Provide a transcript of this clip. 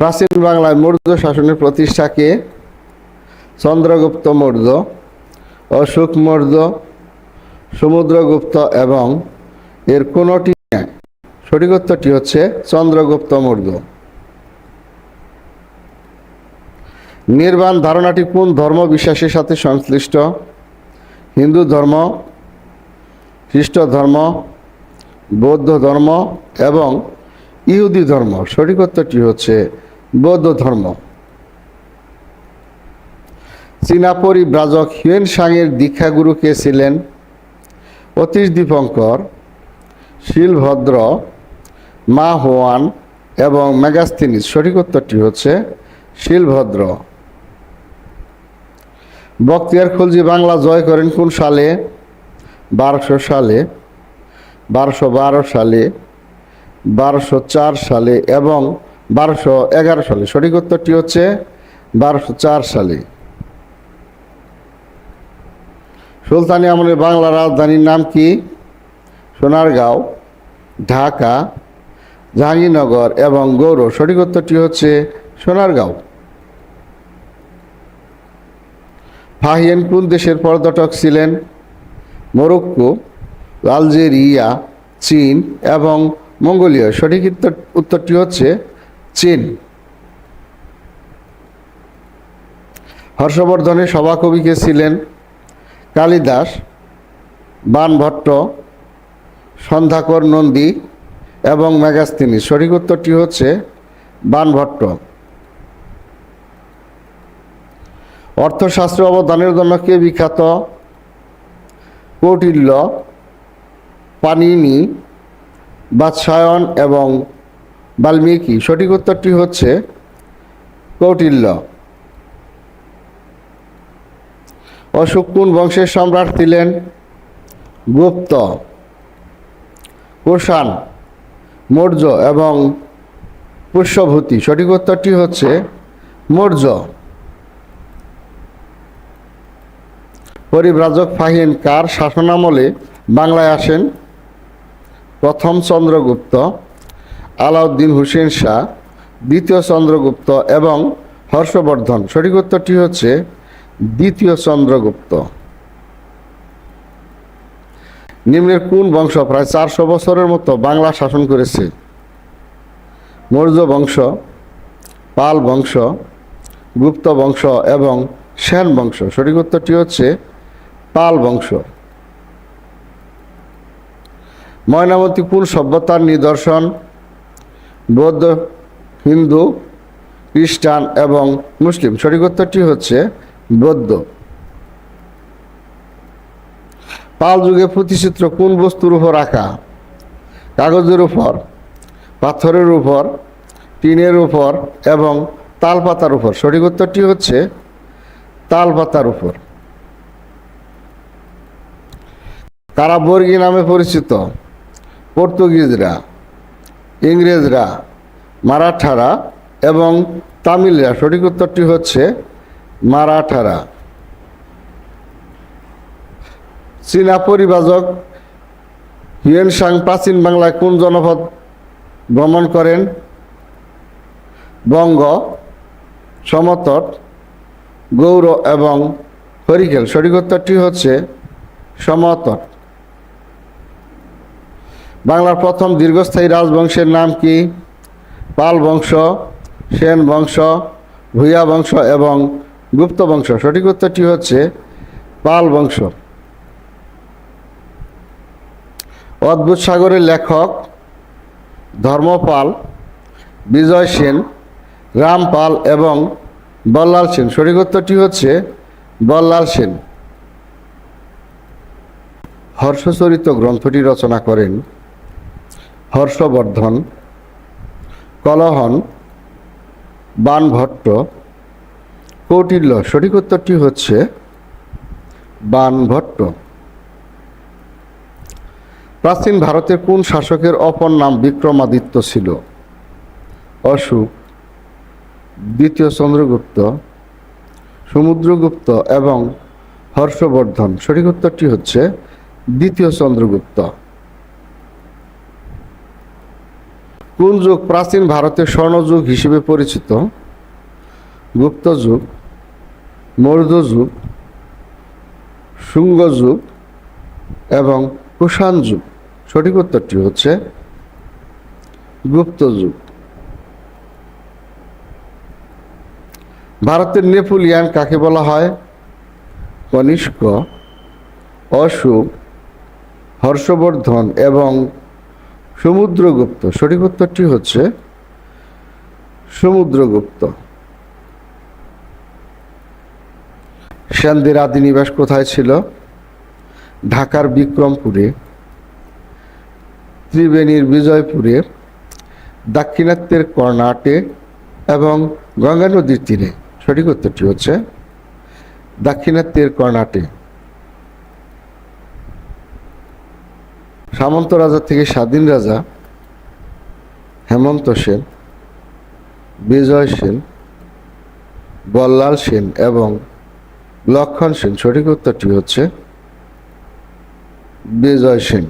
প্রাচীন বাংলায় মৌর্য শাসনের প্রতিষ্ঠাকে চন্দ্রগুপ্ত মৌর্য, অশোক মৌর্য, সমুদ্রগুপ্ত এবং এর কোনোটি সঠিক উত্তরটি হচ্ছে চন্দ্রগুপ্ত মৌর্য। নির্বাণ ধারণাটি কোন ধর্ম বিশ্বাসের সাথে সংশ্লিষ্ট? হিন্দু ধর্ম, খ্রিস্ট ধর্ম, বৌদ্ধ ধর্ম এবং ইহুদি ধর্ম। সঠিক উত্তরটি হচ্ছে বৌদ্ধ ধর্ম। চীনা পরিব্রাজক হিউয়েন সাংয়ের দীক্ষাগুরু কে ছিলেন অতীশ দীপঙ্কর, শিলভদ্র, মা হোয়ান এবং মেগাস্তিনিস। সঠিক উত্তরটি হচ্ছে শিলভদ্র। বক্তিয়ার খুলজি বাংলা জয় করেন কোন সালে? বারোশো সালে, বারোশো বারো সালে, বারোশো চার সালে এবং বারোশো এগারো সালে। সঠিক উত্তরটি হচ্ছে বারোশো চার সালে। সুলতানি আমলের বাংলা রাজধানীর নাম কি? সোনারগাঁও, ঢাকা, জাহাঙ্গীরনগর এবং গৌর সঠিক উত্তরটি হচ্ছে সোনারগাঁও। ফাহিয়েন কোন দেশের পর্যটক ছিলেন। মরক্কো, আলজেরিয়া, চীন এবং মঙ্গোলিয়া। সঠিক উত্তরটি হচ্ছে চীন। হর্ষবর্ধনের সভাকবি কে ছিলেন কালিদাস, বানভট্ট, সন্ধ্যাকর নন্দী এবং ম্যাগাস্তিনি সঠিক উত্তরটি হচ্ছে বানভট্ট। অর্থশাস্ত্র অবদানের জন্য কে বিখ্যাত? কৌটিল্য, পানিনি বাৎসায়ন এবং বাল্মীকি, সঠিক উত্তরটি হচ্ছে কৌটিল্য। অশোক কোন বংশের সম্রাট ছিলেন? গুপ্ত। কুষাণ মৌর্য এবং পুষ্যভূতি, সঠিক উত্তরটি হচ্ছে মৌর্য। পরিব্রাজক ফাহিন কার শাসনামলে বাংলায় আসেন? প্রথম চন্দ্রগুপ্ত। আলাউদ্দিন হুসেন শাহ, দ্বিতীয় চন্দ্রগুপ্ত এবং হর্ষবর্ধন। সঠিক উত্তরটি হচ্ছে দ্বিতীয় চন্দ্রগুপ্ত। নিম্নের কোন বংশ প্রায় চারশো বছরের মতো বাংলা শাসন করেছে? মৌর্য বংশ, পাল বংশ, গুপ্ত বংশ এবং সেন বংশ। সঠিক উত্তরটি হচ্ছে পাল বংশ। ময়নামতি কুল সভ্যতার নিদর্শন বৌদ্ধ, হিন্দু, খ্রিস্টান এবং মুসলিম। সঠিক উত্তরটি হচ্ছে বৌদ্ধ। পাল যুগে প্রতিচিত্র কোন বস্তুর উপর আঁকা কাগজের উপর, পাথরের উপর, টিনের উপর এবং তালপাতার উপর। সঠিক উত্তরটি হচ্ছে তালপাতার উপর। কারাবর্গী নামে পরিচিত, পর্তুগিজরা। ইংরেজরা, মারাঠারা এবং তামিলরা। সঠিক উত্তরটি হচ্ছে মারাঠারা। চীনা পরিবাজক হিউয়েন সাং প্রাচীন বাংলায় কোন জনপদ ভ্রমণ করেন? বঙ্গ, সমতট গৌর এবং হরিকেল। সঠিক উত্তরটি হচ্ছে সমতট। বাংলার প্রথম দীর্ঘস্থায়ী রাজবংশের নাম কি? পাল বংশ, সেন বংশ, ভূয়া বংশ এবং গুপ্ত বংশ। সঠিক উত্তরটি হচ্ছে পাল বংশ। অদ্ভুত সাগরের লেখক ধর্মপাল, বিজয় সেন, রামপাল এবং বল্লাল সেন। সঠিক উত্তরটি হচ্ছে বল্লাল সেন। হর্ষচরিত গ্রন্থটি রচনা করেন হর্ষবর্ধন, কলহন, বানভট্ট, কৌটিল্য। সঠিক উত্তরটি হচ্ছে বানভট্ট। প্রাচীন ভারতের কোন শাসকের অপর নাম বিক্রমাদিত্য ছিল? অশোক, দ্বিতীয় চন্দ্রগুপ্ত, সমুদ্রগুপ্ত এবং হর্ষবর্ধন। সঠিক উত্তরটি হচ্ছে দ্বিতীয় চন্দ্রগুপ্ত। কোন যুগ প্রাচীন ভারতের স্বর্ণযুগ হিসেবে পরিচিত। গুপ্ত যুগ মৌর্য যুগ শুঙ্গ যুগ এবং কুষাণ যুগ সঠিক উত্তরটি হচ্ছে গুপ্ত যুগ ভারতের নেপোলিয়ান কাকে বলা হয়? কনিষ্ক, অশোক, হর্ষবর্ধন এবং সমুদ্রগুপ্ত। সঠিক উত্তরটি হচ্ছে সমুদ্রগুপ্ত। সেনদের আদি নিবাস কোথায় ছিল? ঢাকার বিক্রমপুরে, ত্রিবেণীর বিজয়পুরে, দাক্ষিণাত্যের কর্ণাটে এবং গঙ্গা নদীর তীরে। সঠিক উত্তরটি হচ্ছে দাক্ষিণাত্যের কর্ণাটে। সামন্ত রাজা থেকে স্বাধীন রাজা হেমন্ত সেন, বিজয় সেন, বল্লাল সেন এবং লক্ষণ সেন। সঠিক উত্তরটি হচ্ছে বিজয় সেন।